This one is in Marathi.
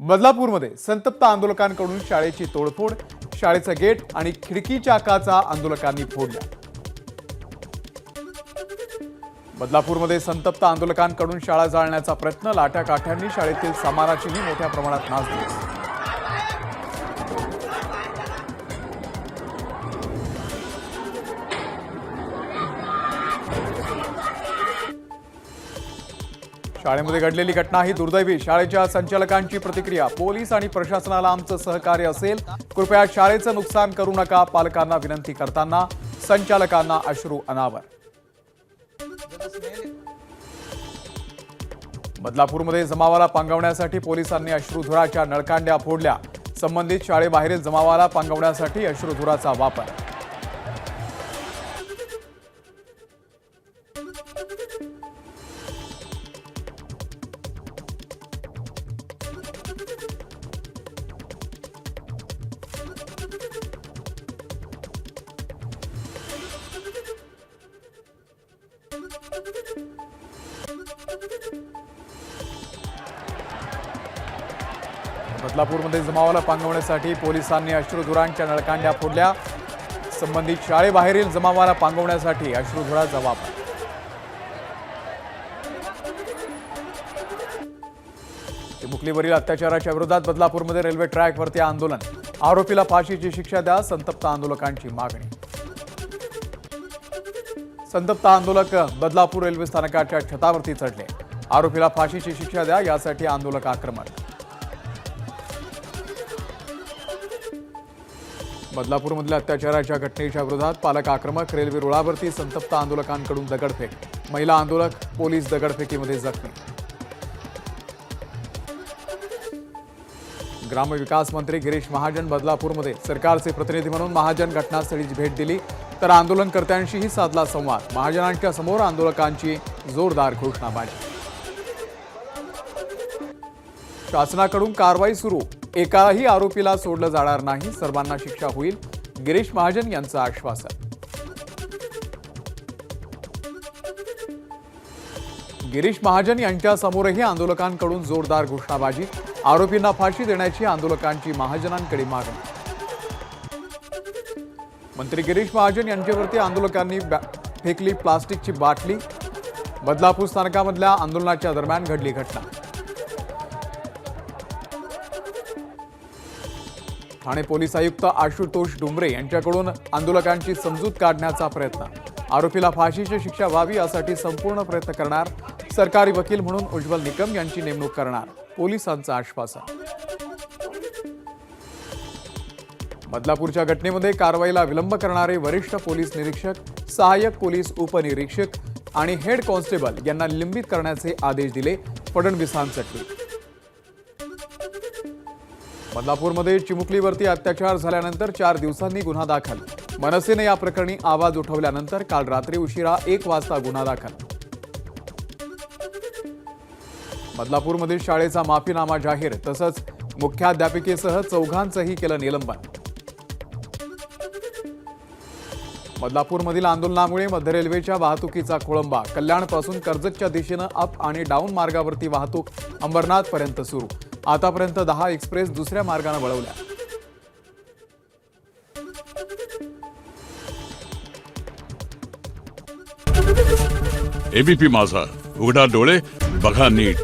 बदलापूरमध्ये संतप्त आंदोलकांकडून शाळेची तोडफोड शाळेचं गेट आणि खिडकी चाकाचा आंदोलकांनी फोडल्या बदलापूरमध्ये संतप्त आंदोलकांकडून शाळा जाळण्याचा प्रयत्न लाटाकाठ्यांनी शाळेतील सामानाचीही मोठ्या प्रमाणात नासधूस शाळेमध्ये घडलेली घटना ही दुर्दैवी. शाळेच्या संचालकांची प्रतिक्रिया. पोलीस आणि प्रशासनाला आमचं सहकार्य असेल कृपया शाळेचं नुकसान करू नका पालकांना विनंती करताना संचालकांना अश्रू अनावर. बदलापूरमध्ये जमावाला पांगवण्यासाठी पोलिसांनी अश्रुधुराच्या नळकांड्या फोडल्या. संबंधित शाळेबाहेरील जमावाला पांगवण्यासाठी अश्रुधुराचा वापर. बदलापूरमध्ये जमावाला पांगवण्यासाठी पोलिसांनी अश्रुधुरांच्या नळकांड्या फोडल्या. संबंधित शाळेबाहेरील जमावाला पांगवण्यासाठी अश्रुधुरा वापर. चिमुकलीवरील अत्याचाराच्या विरोधात बदलापूरमध्ये रेल्वे ट्रॅकवरती आंदोलन. आरोपीला फाशीची शिक्षा द्या संतप्त आंदोलकांची मागणी. संतप्त आंदोलक बदलापूर रेल्वे स्थानकाच्या छतावरती चढले. आरोपीला फाशीची शिक्षा द्या यासाठी आंदोलक आक्रमक. बदलापूरमधल्या अत्याचाराच्या घटनेच्या विरोधात पालक आक्रमक रेल्वे रुळावरती संतप्त आंदोलकांकडून दगडफेक. महिला आंदोलक पोलीस दगडफेकीमध्ये जखमी. ग्रामविकास मंत्री गिरीश महाजन बदलापूरमध्ये सरकारचे प्रतिनिधी म्हणून महाजन घटनास्थळी भेट दिली. तर आंदोलनकर्त्यांशीही साधला संवाद. महाजनांच्या समोर आंदोलकांची जोरदार घोषणाबाजी. शासनाकडून कारवाई सुरू. एकाही आरोपीला सोडलं जाणार नाही. सर्वांना शिक्षा होईल गिरीश महाजन यांचं आश्वासन. गिरीश महाजन यांच्यासमोरही आंदोलकांकडून जोरदार घोषणाबाजी. आरोपींना फाशी देण्याची आंदोलकांची महाजनांकडे मागणी. मंत्री गिरीश महाजन यांच्यावरती आंदोलकांनी फेकली प्लास्टिकची बाटली. बदलापूर स्थानकामधल्या आंदोलनाच्या दरम्यान घडली घटना. ठाणे पोलीस आयुक्त आशुतोष डुमरे यांच्याकडून आंदोलकांची समजूत काढण्याचा प्रयत्न. आरोपीला फाशीची शिक्षा व्हावी यासाठी संपूर्ण प्रयत्न करणार सरकारी वकील म्हणून उज्ज्वल निकम यांची नेमणूक करणार पोलिसांचं आश्वासन. बदलापूरच्या घटनेमध्ये कारवाईला विलंब करणारे वरिष्ठ पोलीस निरीक्षक सहाय्यक पोलीस उपनिरीक्षक आणि हेड कॉन्स्टेबल यांना निलंबित करण्याचे आदेश दिले फडणवीसांसाठी. बदलापूरमध्ये चिमुकलीवरती अत्याचार झाल्यानंतर चार दिवसांनी गुन्हा दाखल. मनसेने या प्रकरणी आवाज उठवल्यानंतर काल रात्री उशिरा एक वाजता गुन्हा दाखल. बदलापूरमधील शाळेचा माफीनामा जाहीर तसंच मुख्याध्यापिकेसह चौघांचंही केलं निलंबन. बदलापूरमधील आंदोलनामुळे मध्य रेल्वेच्या वाहतुकीचा खोळंबा. कल्याणपासून कर्जतच्या दिशेनं अप आणि डाऊन मार्गावरती वाहतूक अंबरनाथपर्यंत सुरू. आतापर्यंत दहा एक्सप्रेस दुसऱ्या मार्गानं वळवल्या. एबीपी माझा. उघडा डोळे बघा नीट.